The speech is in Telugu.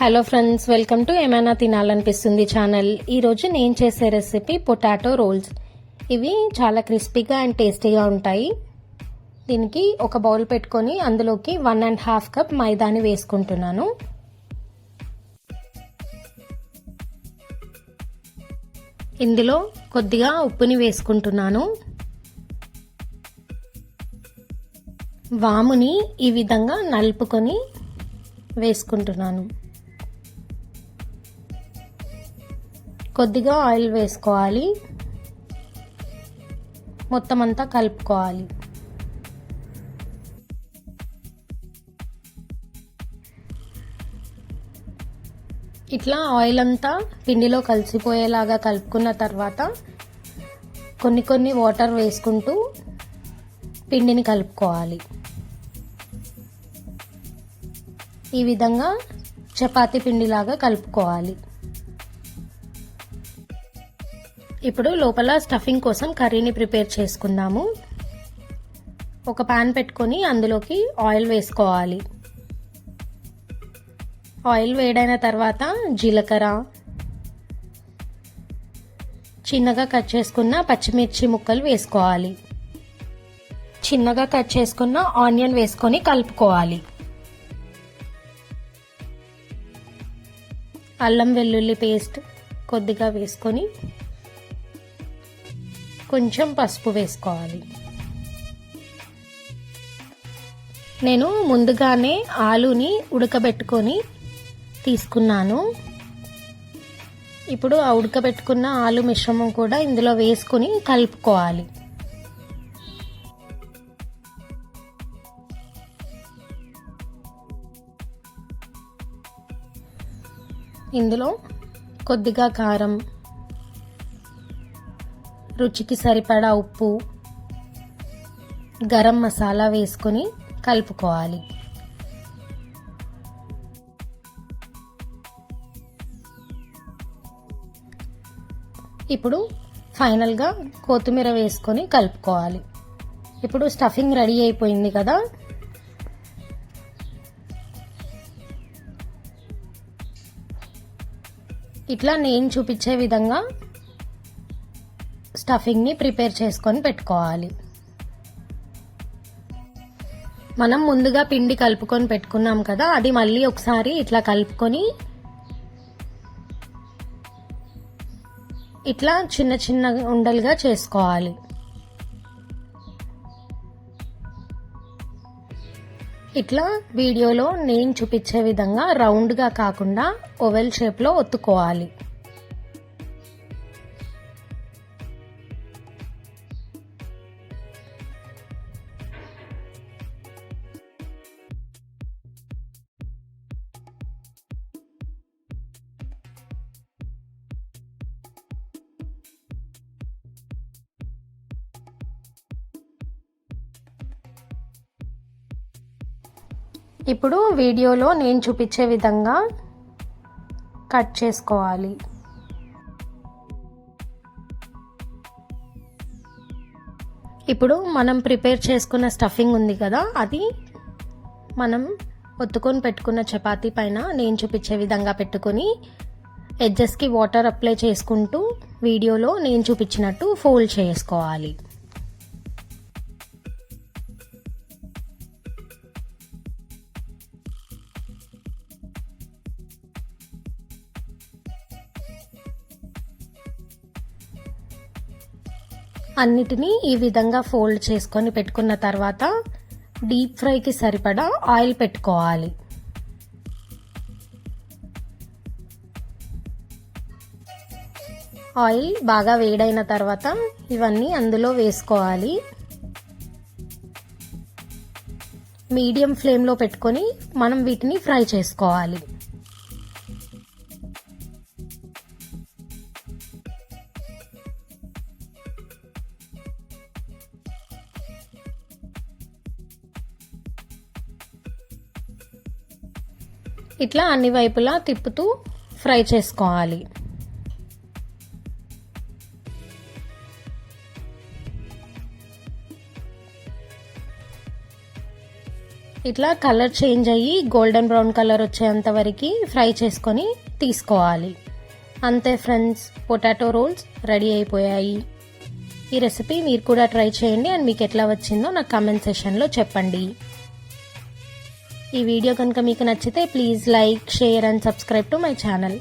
హలో ఫ్రెండ్స్ వెల్కమ్ టు ఏమైనా తినాలనిపిస్తుంది ఛానల్ ఈరోజు నేను చేసే రెసిపీ పొటాటో రోల్స్ ఇవి చాలా క్రిస్పీగా అండ్ టేస్టీగా ఉంటాయి. దీనికి ఒక బౌల్ పెట్టుకొని అందులోకి వన్ అండ్ హాఫ్ కప్ మైదాని వేసుకుంటున్నాను. ఇందులో కొద్దిగా ఉప్పుని వేసుకుంటున్నాను. వాముని ఈ విధంగా నలుపుకొని వేసుకుంటున్నాను. కొద్దిగా ఆయిల్ వేసుకోవాలి. మొత్తం అంతా కలుపుకోవాలి. ఇట్లా ఆయిల్ అంతా పిండిలో కలిసిపోయేలాగా కలుపుకున్న తర్వాత కొన్ని కొన్ని వాటర్ వేసుకుంటూ పిండిని కలుపుకోవాలి. ఈ విధంగా చపాతీ పిండిలాగా కలుపుకోవాలి. ఇప్పుడు లోపల స్టఫింగ్ కోసం కర్రీని ప్రిపేర్ చేసుకుందాము. ఒక పాన్ పెట్టుకొని అందులోకి ఆయిల్ వేసుకోవాలి. ఆయిల్ వేడైన తర్వాత జీలకర్ర చిన్నగా కట్ చేసుకున్న పచ్చిమిర్చి ముక్కలు వేసుకోవాలి. చిన్నగా కట్ చేసుకున్న ఆనియన్ వేసుకొని కలుపుకోవాలి. అల్లం వెల్లుల్లి పేస్ట్ కొద్దిగా వేసుకొని కొంచెం పసుపు వేసుకోవాలి. నేను ముందుగానే ఆలుని ఉడకబెట్టుకొని తీసుకున్నాను. ఇప్పుడు ఆ ఉడకబెట్టుకున్న ఆలు మిశ్రమం కూడా ఇందులో వేసుకొని కలుపుకోవాలి. ఇందులో కొద్దిగా కారం రుచికి సరిపడా ఉప్పు గరం మసాలా వేసుకొని కలుపుకోవాలి. ఇప్పుడు ఫైనల్గా కొత్తిమీర వేసుకొని కలుపుకోవాలి. ఇప్పుడు స్టఫింగ్ రెడీ అయిపోయింది కదా? ఇట్లా నేను చూపించే విధంగా స్టఫింగ్ని ప్రిపేర్ చేసుకొని పెట్టుకోవాలి. మనం ముందుగా పిండి కలుపుకొని పెట్టుకున్నాం కదా అది మళ్ళీ ఒకసారి ఇట్లా కలుపుకొని ఇట్లా చిన్న చిన్న ఉండలుగా చేసుకోవాలి. ఇట్లా వీడియోలో నేను చూపించే విధంగా రౌండ్గా కాకుండా ఓవెల్ షేప్లో ఒత్తుకోవాలి. ఇప్పుడు వీడియోలో నేను చూపించే విధంగా కట్ చేసుకోవాలి. ఇప్పుడు మనం ప్రిపేర్ చేసుకున్న స్టఫింగ్ ఉంది కదా అది మనం ఒత్తుకొని పెట్టుకున్న చపాతీ పైన నేను చూపించే విధంగా పెట్టుకొని ఎడ్జెస్కి వాటర్ అప్లై చేసుకుంటూ వీడియోలో నేను చూపించినట్టు ఫోల్డ్ చేసుకోవాలి. అన్నిటినీ ఈ విధంగా ఫోల్డ్ చేసుకొని పెట్టుకున్న తర్వాత డీప్ ఫ్రైకి సరిపడా ఆయిల్ పెట్టుకోవాలి. ఆయిల్ బాగా వేడైన తర్వాత ఇవన్నీ అందులో వేసుకోవాలి. మీడియం ఫ్లేమ్లో పెట్టుకొని మనం వీటిని ఫ్రై చేసుకోవాలి. ఇట్లా అన్ని వైపులా తిప్పుతూ ఫ్రై చేసుకోవాలి. ఇట్లా కలర్ చేంజ్ అయ్యి గోల్డెన్ బ్రౌన్ కలర్ వచ్చేంత వరకు ఫ్రై చేసుకొని తీసుకోవాలి. అంతే ఫ్రెండ్స్ పొటాటో రోల్స్ రెడీ అయిపోయాయి. ఈ రెసిపీ మీరు కూడా ట్రై చేయండి అండ్ మీకు ఎట్లా వచ్చిందో నాకు కామెంట్ సెషన్లో చెప్పండి. ఈ వీడియో కనుక మీకు నచ్చితే please like share and subscribe to my channel